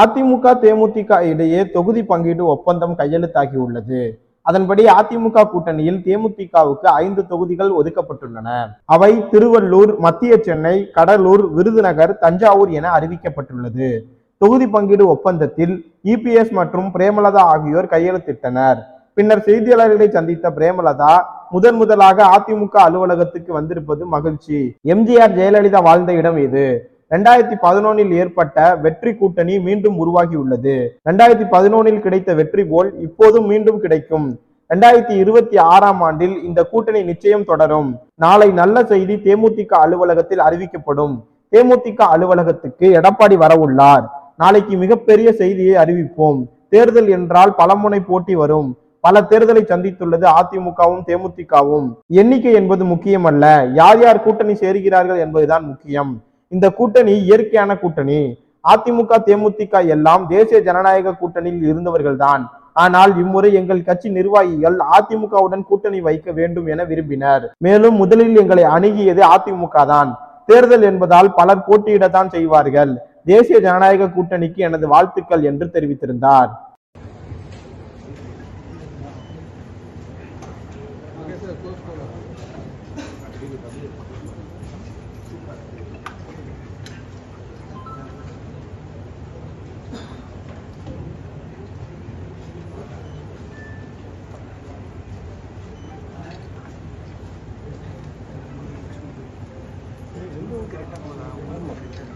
அதிமுக தேமுதிக இடையே தொகுதி பங்கீடு ஒப்பந்தம் கையெழுத்தாகியுள்ளது. அதன்படி அதிமுக கூட்டணியில் தேமுதிகவுக்கு ஐந்து தொகுதிகள் ஒதுக்கப்பட்டுள்ளன. அவை திருவள்ளூர் மத்திய சென்னை கடலூர் விருதுநகர் தஞ்சாவூர் என அறிவிக்கப்பட்டுள்ளது. தொகுதி பங்கீடு ஒப்பந்தத்தில் இபிஎஸ் மற்றும் பிரேமலதா ஆகியோர் கையெழுத்திட்டனர். பின்னர் செய்தியாளர்களை சந்தித்த பிரேமலதா முதன் முதலாக அதிமுக அலுவலகத்துக்கு வந்திருப்பது மகிழ்ச்சி. எம்ஜிஆர் ஜெயலலிதா வாழ்ந்த இடம் இது. ரெண்டாயிரத்தி பதினொன்னில் ஏற்பட்ட வெற்றி கூட்டணி மீண்டும் உருவாகியுள்ளது. ரெண்டாயிரத்தி பதினொன்னில் கிடைத்த வெற்றி போல் இப்போதும் மீண்டும் கிடைக்கும். ரெண்டாயிரத்தி இருபத்தி ஆறாம் ஆண்டில் இந்த கூட்டணி நிச்சயம் தொடரும். நாளை நல்ல செய்தி தேமுதிக அலுவலகத்தில் அறிவிக்கப்படும். தேமுதிக அலுவலகத்துக்கு எடப்பாடி வரவுள்ளார். நாளைக்கு மிகப்பெரிய செய்தியை அறிவிப்போம். தேர்தல் என்றால் பலமுனை போட்டி வரும். பல தேர்தலை சந்தித்துள்ளது அதிமுகவும் தேமுதிகவும். எண்ணிக்கை என்பது முக்கியமல்ல. யார் யார் கூட்டணி சேர்கிறார்கள் என்பதுதான் முக்கியம். இந்த கூட்டணி இயற்கையான கூட்டணி. அதிமுக தேமுதிக எல்லாம் தேசிய ஜனநாயக கூட்டணியில் இருந்தவர்கள்தான். ஆனால் இம்முறை எங்கள் கட்சி நிர்வாகிகள் அதிமுகவுடன் கூட்டணி வைக்க வேண்டும் என விரும்பினர். மேலும் முதலில் எங்களை அணுகியது அதிமுக தான் தேர்தல் என்பதால் பலர் போட்டியிடத்தான் செய்வார்கள். தேசிய ஜனநாயக கூட்டணிக்கு எனது வாழ்த்துக்கள் என்று தெரிவித்திருந்தார். estamos en la